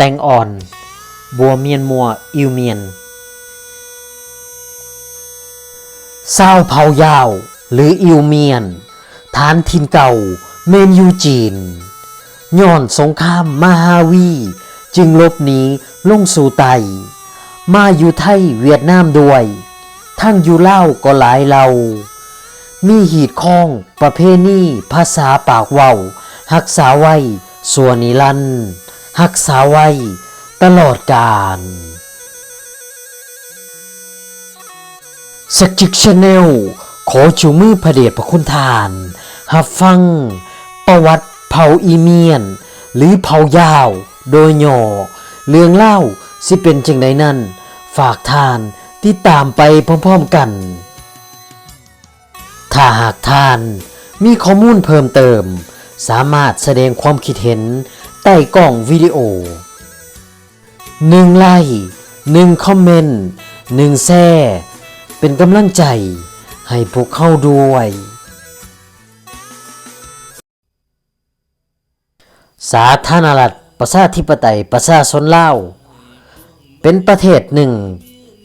แตงอ่อน บัวเมียนมัว อิวเมียนซาวเผายาว หรืออิวเมียน ฐานทินเก่า เมนยูจีนย้อนสงครามมาฮาวี จึงลบหนีลงสู่ไต มาอยู่ไทยเวียดนามด้วย ทั้งอยู่เล่าก็หลายเรา มีหีดข้องประเพณีภาษาปากเว้าหักษาไว้ส่วนนิรันด์ หักษาไว้ตลอดกาลสกิกชาแนลขอจูมือพระเดชพระคุณทาน หับฟัง ประวัติเผ่าอีเมียน หรือเผ่ายาวโดยหย่อ เรื่องเล่าสิเป็นจังใดนั้น ฝากทานติดตามไปพร้อมๆกัน ถ้าหากท่านมีข้อมูลเพิ่มเติม สามารถแสดงความคิดเห็น ต้กล่องวิดีโอ 1 ไลค์1คอมเมนต์1แซ่เป็นกำลังใจให้พวกเข้าด้วย สาธารณรัฐประชาธิปไตยประชาชนลาว เป็นประเทศหนึ่ง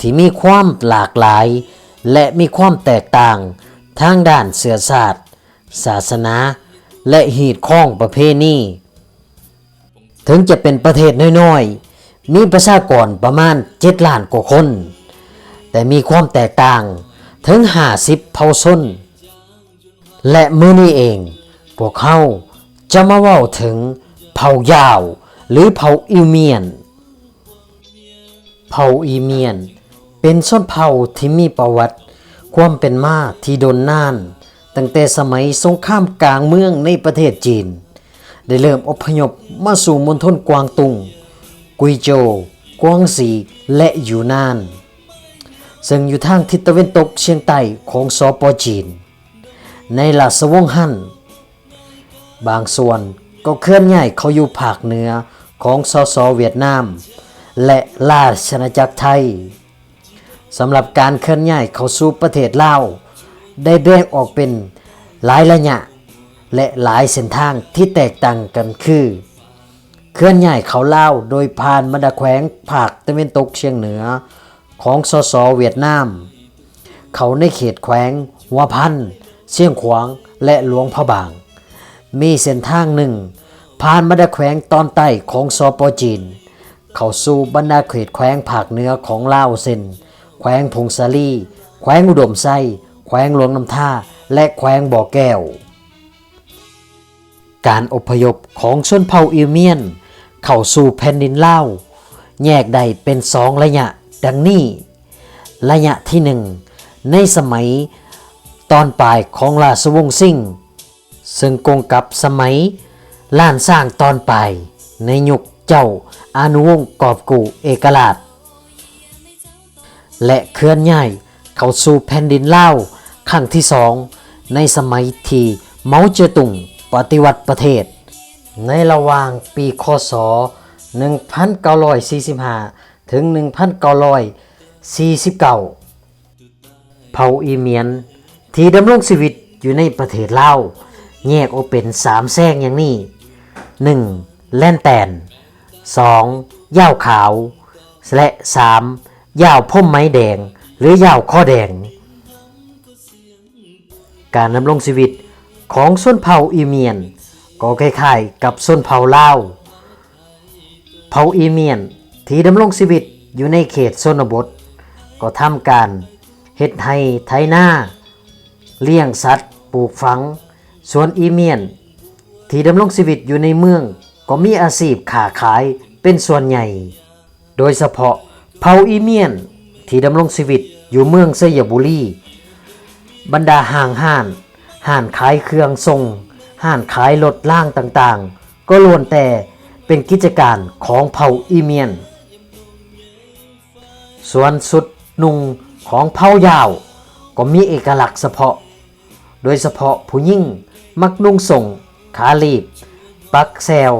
ที่มีความหลากหลาย และมีความแตกต่างทางด้านเสือศาสตร์ ศาสนา และหีดข้องประเพณี ถึงจะเป็นประเทศน้อยๆ มีประชากรประมาณ 7 ล้านกว่าคน แต่มีความแตกต่างถึง 50 เผ่าชนและมื้อนี้เอง พวกเขาจะมาเว้าถึงเผ่ายาว หรือเผ่าอิเมียน เผ่าอีเมียน เป็นชนเผ่าที่มีประวัติความเป็นมาที่โดนนาน ตั้งแต่สมัยสงครามกลางเมืองในประเทศจีน ได้เริ่มอพยพ มาสู่มณฑลกวางตุง กุยโจวกวางซีและอยู่นาน ซึ่งอยู่ทางทิศตะวันตกเฉียงใต้ของสปจีน ในราชวงฮั่น บางส่วนก็เคลื่อนย้ายเขาอยู่ภาคเหนือของสสเวียดนาม และราชอาณาจักรไทยสำหรับการเคลื่อนย้ายเข้าสู่ประเทศลาวได้แบ่งออกเป็นหลายระยะและหลายเส้นทางที่แตกต่างกันคือ เคลื่อนย้ายเขาเล่าโดยผ่านบรรดาแขวงภาคตะวันตกเฉียงเหนือของสสเวียดนาม เขาในเขตแขวงหัวพันเชียงขวางและหลวงพระบาง มีเส้นทางหนึ่ง ผ่านบรรดาแขวงตอนใต้ของสปจีน เขาสู่บรรดาเขตแขวงภาคเหนือของลาวเส้นแขวงพงศาลีแขวงอุดมไส้แขวงหลวงน้ำท่า และแขวงบ่อแก้ว การอพยพของชนเผ่าอิเมียน เข้าสู่แผ่นดินเลาแยกได้เป็นสองระยะดังนี้ ระยะที่หนึ่งในสมัยตอนปลายของราชวงศ์ซิ่ง ซึ่งกงกับสมัยล้านสร้างตอนปลายในยุคเจ้าอานุวงศ์กอบกูเอกราช และเคลื่อนย้ายเข้าสู่แผ่นดินเลาวครั้งที่สองในสมัยที่เมาเจ๋อตุงปฏิวัติประเทศ ในระหว่างปีคศ 1945 ถึง 1949 เผ่าอีเมียน ที่ดำรงชีวิตอยู่ในประเทศลาวแยกออกเป็น3แซงอย่างนี้ 1. แล่นแตน 2. ย่าวขาว และ 3. ย่าวพ่มไม้แดง หรือย่าวข้อแดง การดำรงชีวิตของส้นเผ่าอีเมียน ก็คล้ายๆกับส้นเผ่าลาเผาอีเมียนที่ดำรงชีวิตอยู่ในเขตชนบท ก็ทำการเฮ็ดไห้ไถนาเลี้ยงสัตว์ปลูกฝัง ส่วนอีเมียน ที่ดำรงชีวิตอยู่ในเมือง ก็มีอาชีพค้าขายเป็นส่วนใหญ่ โดยเฉพาะเผาอีเมียนที่ดำรงชีวิตอยู่เมืองสยบุรี บรรดาห้างห้านห้านขายเครื่องทรง ห้านขายรถล่างต่างๆ ก็ล้วนแต่เป็นกิจการของเผ่าอีเมียน ส่วนสุดนุ่งของเผ่ายาว ก็มีเอกลักษณ์เฉพาะ โดยเฉพาะผู้ยิ่งมักนุ่งส่ง ขาลีบ ปักแซว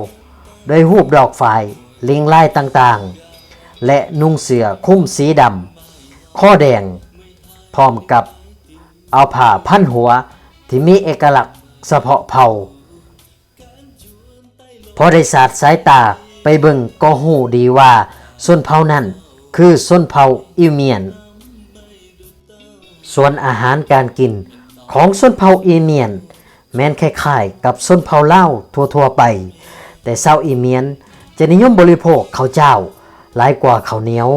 โดยรูปดอกฝายลิงลายต่างๆ และนุ่งเสือคุ้มสีดำข้อแดง พร้อมกับเอาผ้าพันหัวที่มีเอกลักษณ์ เฉพาะเผ่าพอได้สาดสายตาไปเบิ่งก็หูดีว่าส้นเผานั้นคือส้นเผาอิเมียน ส่วนอาหารการกินของส้นเผาอีเมียน แม้นคล้ายๆกับส้นเผาเล่าวทั่วๆไป แต่ชาอีเมียนจะนิยมบริโภคข้าวเจ้าหลายกว่าข้าวเหนียว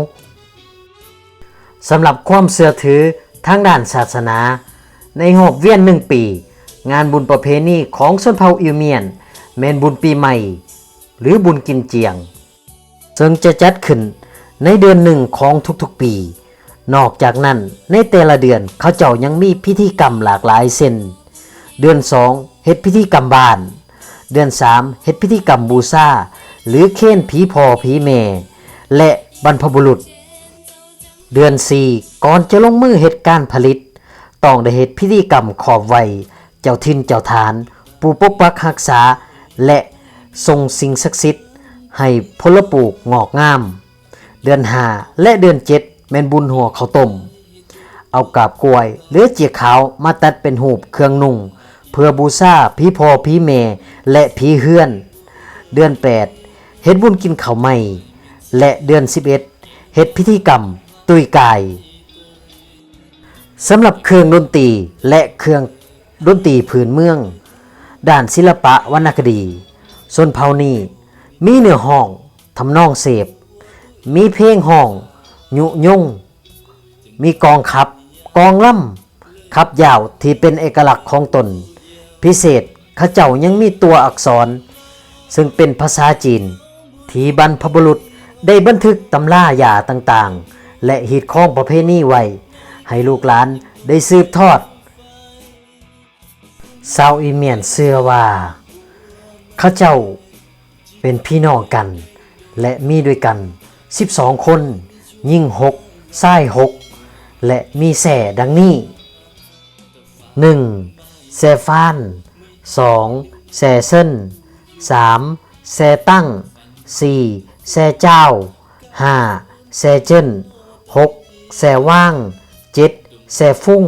สำหรับความเสื่อถือทางด้านศาสนา ในหอบเวียนหนึ่งปี งานบุญประเพณีของชนเผ่าอิวเมียนแมนบุญปีใหม่ หรือบุญกินเจียง ซึ่งจะจัดขึ้นในเดือนหนึ่งของทุกๆปี นอกจากนั้นในแต่ละเดือนเขาเจ้ายังมีพิธีกรรมหลากหลายเส้น เดือนสองเฮ็ดพิธีกรรมบ้าน เดือนสามเฮ็ดพิธีกรรมบูชาหรือเค้นผีพอผีแม่และบรรพบุรุษ เดือนสี่ก่อนจะลงมือเหตุการผลิต ต้องได้เหตุพิธีกรรมขอบไว เจ้าทินเจ้าฐาน ปูปกปักรักษา และทรงสิ่งศักดิ์สิทธิ์ให้พลปลูกงอกงาม เดือนหาและเดือนเจ็ดแม่นบุญหัวเขาต้ม เอากาบกล้วยหรือเจียขาวมาตัดเป็นหูปเครื่องนุ่ง เพื่อบูชาพี่พอพี่เมและพี่เฮือน เดือน 8 เฮ็ดบุญกินข้าวใหม่ และเดือน 11 เฮ็ดพิธีกรรม ตุยกายสำหรับเครื่องดนตรีและเครื่อง ดนตรีพื้นเมือง ด้านศิลปะวรรณคดีส่วนเผานี้มีเนื้อห้องทำนองเสพ มีเพลงห้อง ยุยงมีกองขับ กองล่ำขับยาวที่เป็นเอกลักษณ์ของตน พิเศษข้าเจ้ายังมีตัวอักษร ซึ่งเป็นภาษาจีน ที่บรรพบุรุษได้บันทึกตำล่ายาต่างๆ และหีดข้องประเพณีไว้ ให้ลูกหลานได้สืบทอด ซาวอีเมียนเชื่อว่าเขาเจ้าเป็นพี่น้องกัน และมีด้วยกัน 12 คน ยิ่งหกไส้หกและมีแส่ดังนี้ 1. แซฟาน 2. แซเซิน 3. แซตั้ง 4. แซเจ้า 5. แซเจน 6. แซว่าง 7. แซฟุ้ง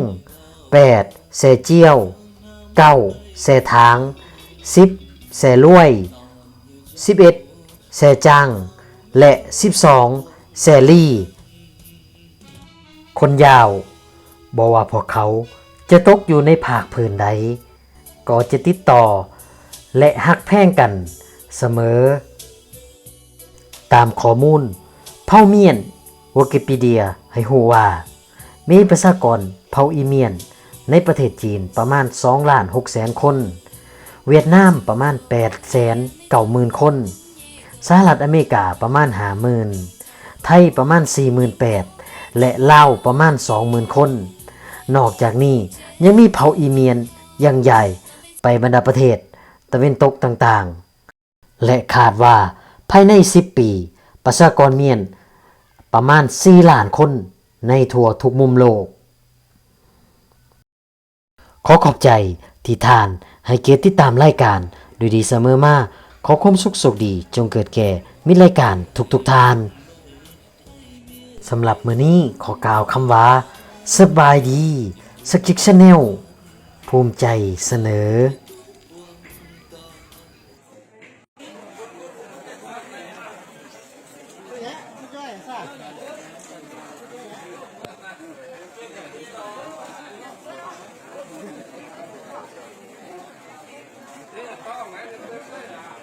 8. แซเจียว 9. แซทาง 10. แซล่วย 11. แซจัง และ 12. แซลี่ คนยาวบอกว่าพวกเขาจะตกอยู่ในภาคพื้นใด ก็จะติดต่อ และหักแพ่งกันเสมอ ตามข้อมูลเผ่าเมียนวิกิพีเดียให้หูว่า มีประชากรเผ่าอีเมียน ในประเทศจีนประมาณ2ล้าน6แสนคน เวียดนามประมาณ8แสน9หมื่นคนสหรัฐอเมริกาประมาณ5หมื่นไทยประมาณ 4 8 0 0 0และลาวประมาณ 2 0,000 คน นอกจากนี้ยังมีเผ่าอีเมียนยังใหญ่ไปบรรดาประเทศตะเวนตกต่างๆ และคาดว่าภายใน 10 ปี ประชากรเมียนประมาณ 4 ล้านคนในทั่วทุกมุมโลก ขอขอบใจที่ทานให้เกียรติติดตามรายการดูดีเสมอมาขอความสุขสุขดีจงเกิดแก่มิตรรายการทุกๆทานสำหรับมื้อนี้ขอกล่าวคำว่าสบายดีสกิกชาแนลภูมิใจเสนอ 上门，你不能睡啊。